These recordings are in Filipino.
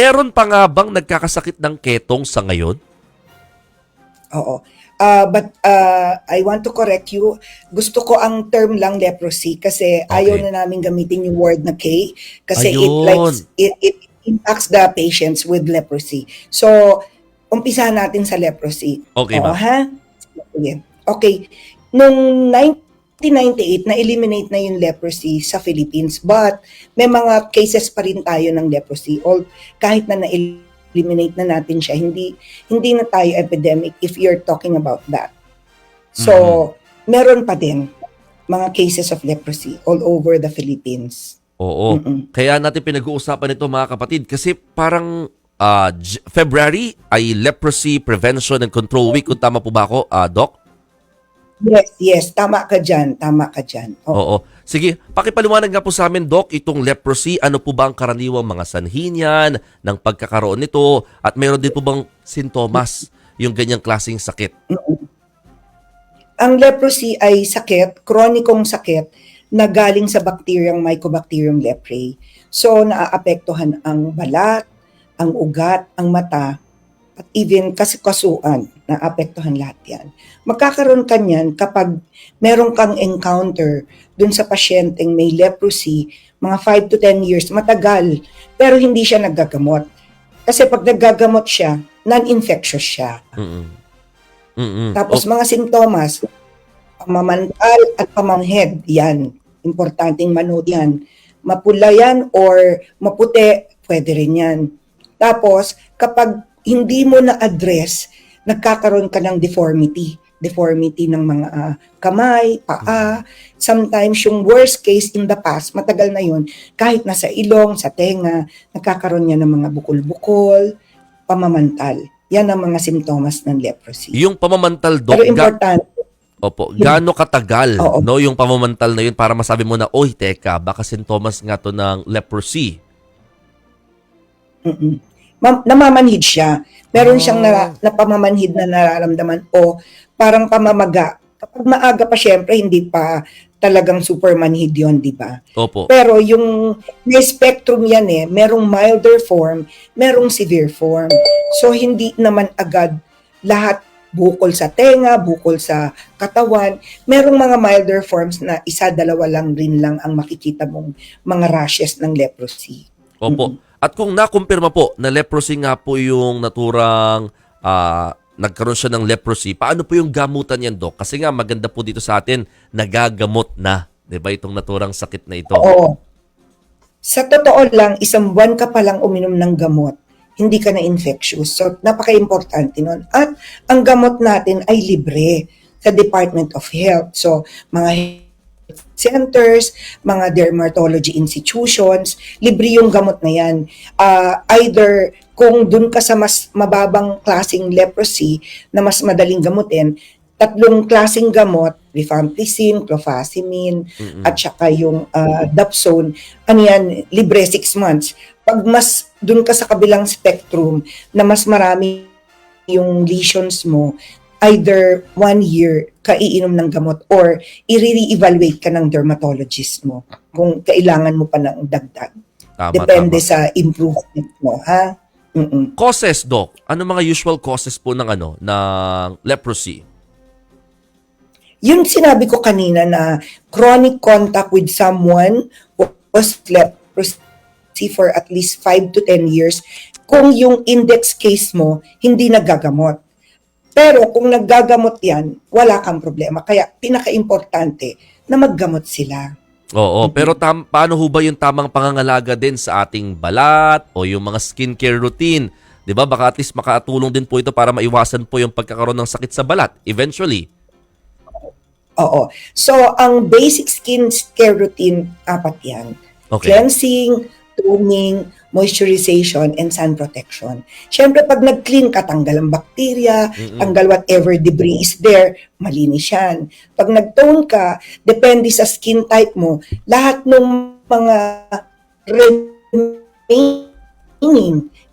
Meron pa nga bang nagkakasakit ng ketong sa ngayon? Oo. Ah, but ah, I want to correct you. Gusto ko ang term lang leprosy kasi ayaw Okay. na namin gamitin yung word na K kasi it Ayun. likes it, it impacts the patients with leprosy. So, umpisahan natin sa leprosy. Okay, Oo, ha? Sige. Okay. Nung 1998, na-eliminate na yung leprosy sa Philippines. But, may mga cases pa rin tayo ng leprosy. All, kahit na na-eliminate na natin siya, hindi, hindi na tayo epidemic if you're talking about that. So, meron pa din mga cases of leprosy all over the Philippines. Oo. Mm-mm. Kaya natin pinag-uusapan ito mga kapatid kasi parang J- February ay Leprosy Prevention and Control Week. Kung tama po ba ako, ah, Doc? Yes, yes. Tama ka dyan. Tama ka dyan. Oo. Oo. Sige, pakipaliwanag nga po sa amin, Doc, itong leprosy. Ano po ba ang karaniwang mga sanhi niyan ng pagkakaroon nito? At mayroon din po bang sintomas yung ganyang klaseng sakit? Ang leprosy ay sakit, kronikong sakit na galing sa bakteryang Mycobacterium leprae. So, naaapektuhan ang balat, ang ugat, ang mata, at even kasikasuan, naapektuhan lahat yan. Magkakaroon ka niyan kapag meron kang encounter dun sa pasyenteng may leprosy, mga 5 to 10 years, matagal, pero hindi siya naggagamot. Kasi pag naggagamot siya, non-infectious siya. Mm-mm. Mm-mm. Tapos O- mga sintomas, pamamantal at pamanghed, yan. Importanteng manood yan. Mapula yan or maputi, pwede rin yan. Tapos, kapag hindi mo na-address, nagkakaroon ka ng deformity. Deformity ng mga ah, kamay, paa. Sometimes, yung worst case in the past, matagal na yun, kahit nasa ilong, sa tenga, nagkakaroon niya ng mga bukol-bukol, pamamantal. Yan ang mga simptomas ng leprosy. yung pamamantal, Doc, Pero importante, Opo, gaano katagal Oo. no yung pamamantal na yun para masabi mo na, oy, teka, baka sintomas nga to ng leprosy. mm Ma- namamanhid siya. Meron Ah. siyang na, napamamanhid na nararamdaman o parang pamamaga. Kapag maaga pa syempre, hindi pa talagang super manhid yun, di ba? Opo. Pero yung may spectrum yan eh, merong milder form, merong severe form. So hindi naman agad lahat bukol sa tenga, bukol sa katawan. Merong mga milder forms na isa, dalawa lang rin lang ang makikita mong mga rashes ng leprosy. Opo. At kung nakumpirma po na leprosy nga po yung naturang ah, nagkaroon siya ng leprosy, paano po yung gamutan yan, Doc? Kasi nga maganda po dito sa atin, nagagamot na. 'Di ba itong naturang sakit na ito? Oo. Sa totoo lang, isang buwan ka palang uminom ng gamot, hindi ka na infectious. So, napaka-importante nun. At ang gamot natin ay libre sa Department of Health. So, mga centers, mga dermatology institutions, libre yung gamot na yan. Ah, either kung dun ka sa mas mababang klasing leprosy na mas madaling gamutin, tatlong klasing gamot, rifampicin, clofazimine, Mm-mm. at saka yung uh, Dapsone, ano yan, libre 6 months. Pag mas dun ka sa kabilang spectrum na mas marami yung lesions mo, either one year ka iinom ng gamot or i-re-evaluate ka ng dermatologist mo kung kailangan mo pa ng dagdag. Tama, Depende tama. sa improvement mo, ha? Mm-mm. Causes, Doc. Ano mga usual causes po ng ano ng leprosy? Yung sinabi ko kanina na chronic contact with someone who was leprosy for at least 5 to 10 years, kung yung index case mo hindi nagagamot. Pero kung naggagamot yan, wala kang problema. Kaya pinaka-importante na maggamot sila. Oo, pero tam, paano ho ba yung tamang pangangalaga din sa ating balat o yung mga skincare routine? 'Di ba? Baka at least makatulong din po ito para maiwasan po yung pagkakaroon ng sakit sa balat eventually. Oo. So, ang basic skin care routine, apat yan. Okay. Cleansing, toning, moisturization, and sun protection. Siyempre, pag nag-clean ka, tanggal ang bacteria, Mm-mm. tanggal whatever debris is there, malinis yan. Pag nag-tone ka, depende sa skin type mo, lahat ng mga remaining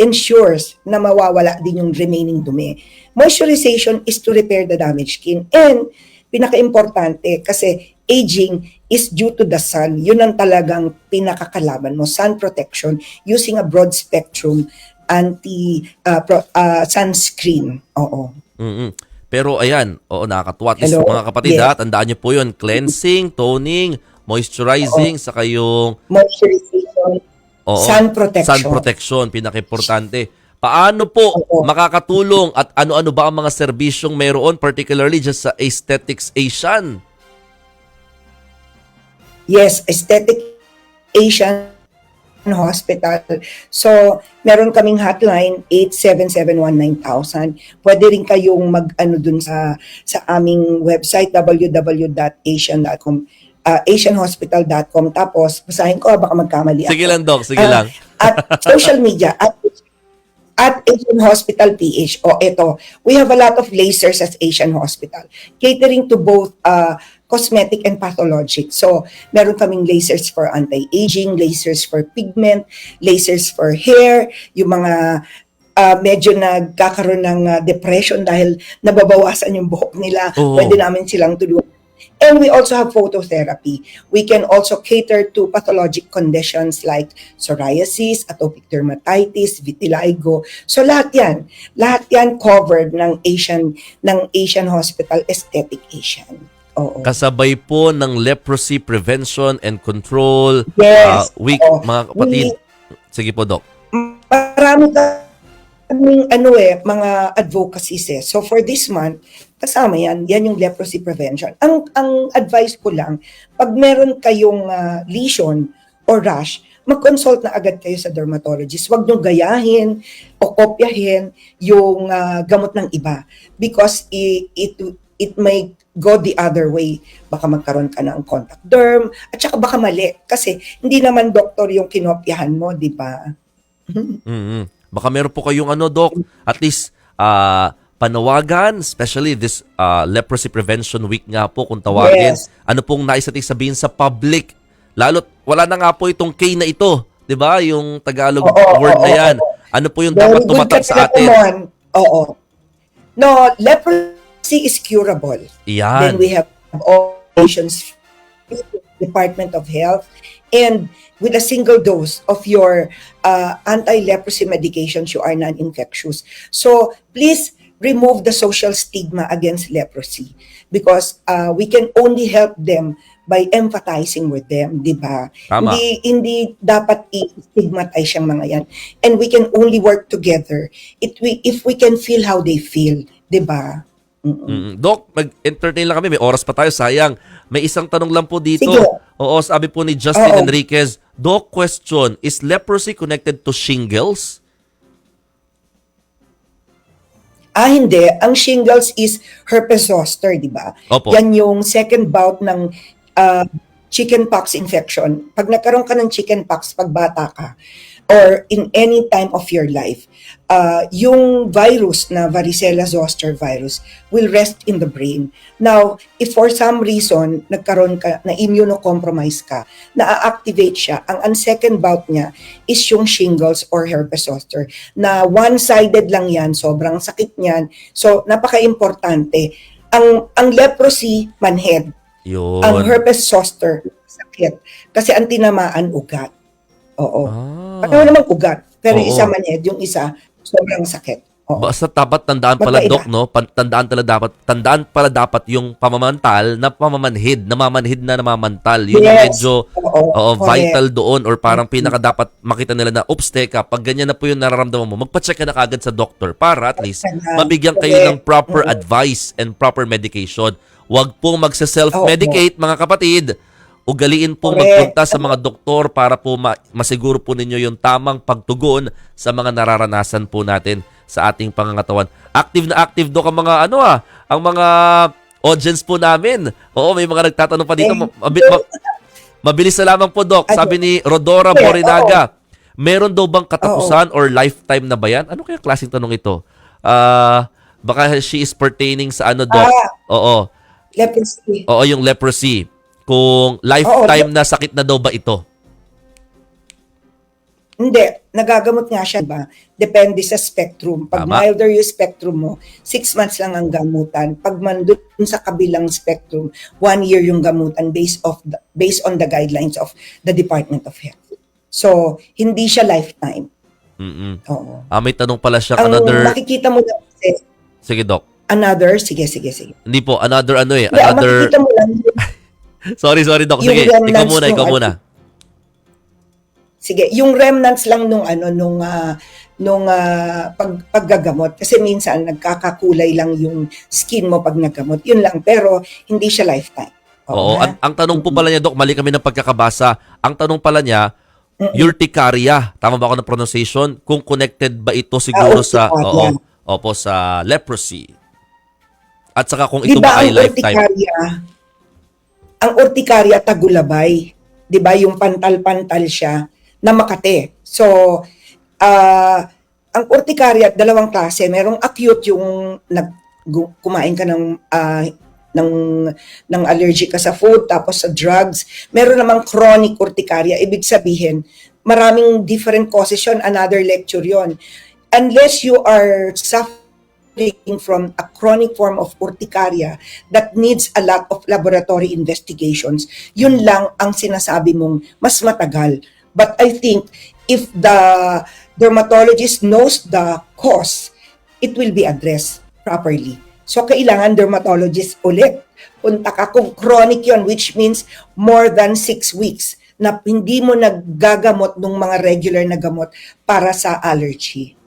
ensures na mawawala din yung remaining dumi. Moisturization is to repair the damaged skin and pinaka-importante kasi aging is due to the sun. Yun ang talagang pinakakalaban mo. Sun protection using a broad spectrum anti uh, pro- uh, sunscreen. Oo. mm Pero ayan, oo, nakakatuwa. At mga kapatid, Yes. ha, tandaan nyo po yun. Cleansing, toning, moisturizing, saka yung Moisturization, oo, sun protection. sun protection, pinaka-importante. Paano po Oo. makakatulong at ano-ano ba ang mga serbisyong mayroon, particularly dyan sa Aesthetics Asian? Yes, Aesthetic Asian Hospital. So, meron kaming hotline 87719000. Pwede rin kayong mag-ano dun sa sa aming website www.asian.com uh, asianhospital.com tapos basahin ko baka magkamali Sige ako. lang, Doc. Sige Ah, lang. At social media at at Asian Hospital PH. O ito, we have a lot of lasers at Asian Hospital, catering to both uh, cosmetic and pathologic. So, meron kaming lasers for anti-aging, lasers for pigment, lasers for hair, yung mga uh, medyo nagkakaroon ng uh, depression dahil nababawasan yung buhok nila. Oo. Pwede namin silang tulungan. And we also have phototherapy. We can also cater to pathologic conditions like psoriasis, atopic dermatitis, vitiligo. So lahat 'yan, lahat 'yan covered ng Asian ng Asian Hospital Aesthetic Asian. Oo. Kasabay po ng Leprosy Prevention and Control Yes. uh, Week, Oo. mga kapatid. Sige po, Doc. Marami kaming ano eh, mga advocacies eh. So for this month, kasama yan, yan yung leprosy prevention. Ang ang advice ko lang, pag meron kayong ah, lesion or rash, mag-consult na agad kayo sa dermatologist. Huwag nyo gayahin o kopyahin yung ah, gamot ng iba because it, it, it may go the other way. Baka magkaroon ka ng contact derm at saka baka mali kasi hindi naman doktor yung kinopyahan mo, di ba? mm Baka meron po kayong ano, Doc, at least ah, panawagan, especially this ah, Leprosy Prevention Week nga po kung tawagin. Yes. Ano pong nais natin sabihin sa public? Lalo't wala na nga po itong K na ito, 'di ba? Yung Tagalog Oo, word oo, na 'yan. oo. Ano po yung Very dapat tumatak sa atin? tinatanong. Oo. No, leprosy is curable. Yan. Then we have all nations Department of Health and with a single dose of your uh, anti-leprosy medications, you are non-infectious. So please remove the social stigma against leprosy because uh, we can only help them by empathizing with them, di ba? Tama. Hindi, hindi dapat i-stigmatize yung mga yan. And we can only work together it, we, if we can feel how they feel, di ba? Mm-mm. Mm, Doc, mag-entertain lang kami. May oras pa tayo, sayang. May isang tanong lang po dito. Sige. Oo, sabi po ni Justin Oo. Enriquez, Doc, question, is leprosy connected to shingles? Ah, hindi. Ang shingles is herpes zoster, di ba? Opo. Yan yung second bout ng uh, chickenpox infection. Pag nagkaroon ka ng chickenpox pag bata ka, or in any time of your life, uh, yung virus na varicella zoster virus will rest in the brain. Now, if for some reason nagkaroon ka, na immunocompromise ka, na-activate siya, ang, ang second bout niya is yung shingles or herpes zoster na one-sided lang yan, sobrang sakit niyan. So, napaka-importante. Ang, ang leprosy, manhead. Yun. Ang herpes zoster, sakit. Kasi ang tinamaan, ugat. Oo. Ah. Pareho namang ugat. Pero Oo. isa manhead, yung isa, sobrang sakit. Oo. Basta dapat tandaan pala, Magkaiba. Doc, no? Pa- Tandaan pala dapat, tandaan pala dapat yung pamamantal na pamamanhid, namamanhid na namamantal. Yun yung Yes. medyo Oo. oo, Correct. vital doon or parang pinaka dapat makita nila na, oops, teka, pag ganyan na po yung nararamdaman mo, magpa-check ka na kagad sa doktor para at least mabigyan kayo Correct. ng proper Oo. advice and proper medication. Huwag pong magsa-self-medicate, mga kapatid. Ugaliin Correct. magpunta sa mga doktor para po ma- masiguro po ninyo yung tamang pagtugon sa mga nararanasan po natin sa ating pangangatawan. Active na active do ang mga ano ah, ang mga audience po namin. Oo, may mga nagtatanong pa dito. Mabi- ma- mabilis na lamang po, Doc. Sabi ni Rodora Yeah, Morinaga, meron daw bang katapusan or lifetime na ba yan? Ano kaya klaseng tanong ito? Ah, baka she is pertaining sa ano, Doc? Ah. Oo. Leprosy. Oo, yung leprosy. Kung lifetime na sakit na daw ba ito? Hindi, nagagamot nga siya, ba? Depende sa spectrum. Pag Tama. milder yung spectrum mo, six months lang ang gamutan. Pag mandun sa kabilang spectrum, one year yung gamutan based, of the, based on the guidelines of the Department of Health. So, hindi siya lifetime. Mm-mm. Oo. Ah, may tanong pala siya, Ang another... makikita mo lang kasi, Sige, Doc. another, sige, sige, sige. Hindi po, another ano eh. Hindi, ang Another... makikita mo lang, Sorry, sorry, Doc. Sige, ikaw muna, ikaw ano- muna. Sige, yung remnants lang nung ano nung ah, nung ah, pag paggagamot kasi minsan nagkakakulay lang yung skin mo pag naggamot. Yun lang pero hindi siya lifetime. Oo, nga. ang, ang tanong po pala niya, Doc, mali kami ng pagkakabasa. Ang tanong pala niya, Mm-mm. urticaria. Tama ba ako ng pronunciation? Kung connected ba ito siguro Ah, sa... Oo, opo, sa leprosy. At saka kung ito ba ba ay lifetime. urticaria, ang urticaria tagulabay, 'di ba yung pantal-pantal siya na Makate. So, ah ang urticaria dalawang klase, merong acute yung nag kumain ka ng ah, ng ng allergic ka sa food tapos sa drugs. Meron namang chronic urticaria, ibig sabihin maraming different causes yun, another lecture yon. Unless you are suffering from a chronic form of urticaria that needs a lot of laboratory investigations, yun lang ang sinasabi mong mas matagal. But I think if the dermatologist knows the cause, it will be addressed properly. So, kailangan dermatologist ulit. Punta ka kung chronic yon which means more than six weeks na hindi mo naggagamot ng mga regular na gamot para sa allergy.